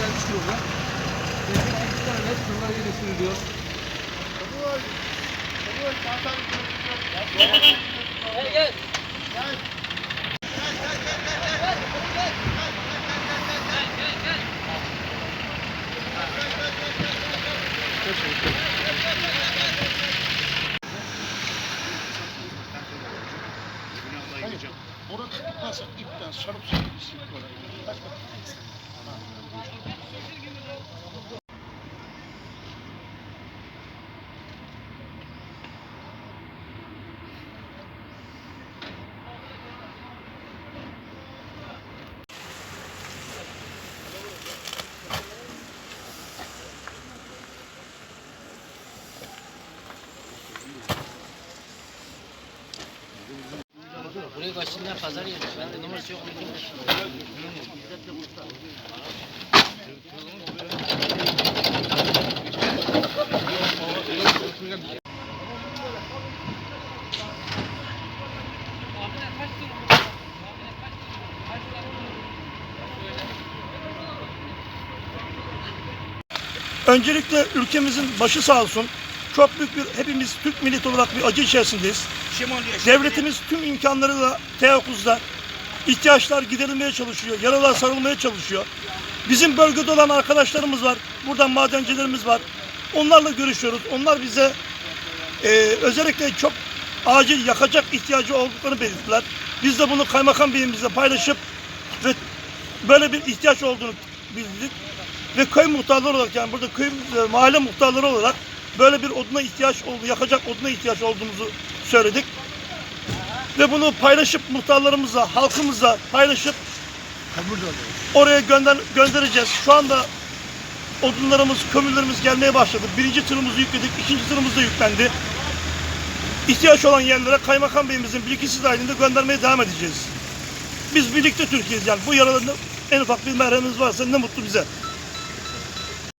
gelmiş durumda. Mesela iki tane bunlar yerleştiriliyor. Hayır, orada tutmazsa ipten sarıp sarıp isim böyle. Başka Buraya kaçsınlar pazar yeri. Ben numarası yok. Öncelikle ülkemizin başı sağ olsun. Çok büyük bir hepimiz Türk milleti olarak bir acı içerisindeyiz. Devletimiz tüm imkanlarıyla teyakkuzda ihtiyaçlar giderilmeye çalışıyor. Yaralar sarılmaya çalışıyor. Bizim bölgede olan arkadaşlarımız var. Buradan madencilerimiz var. Onlarla görüşüyoruz. Onlar bize e, özellikle çok acil yakacak ihtiyacı olduklarını belirttiler. Biz de bunu kaymakam beyimizle paylaşıp ve böyle bir ihtiyaç olduğunu bildik. Ve köy muhtarları olarak yani burada köy e, mahalle muhtarları olarak böyle bir oduna ihtiyaç oldu, yakacak oduna ihtiyaç olduğumuzu söyledik. Ve bunu paylaşıp muhtarlarımızla, halkımızla paylaşıp oraya gönder göndereceğiz. Şu anda odunlarımız, kömürlerimiz gelmeye başladı. Birinci tırımızı yükledik, ikinci tırımız da yüklendi. İhtiyaç olan yerlere kaymakam beyimizin bilgisi dahilinde göndermeye devam edeceğiz. Biz birlikte Türkiye'yiz yani bu yaraların en ufak bir merhemimiz varsa ne mutlu bize.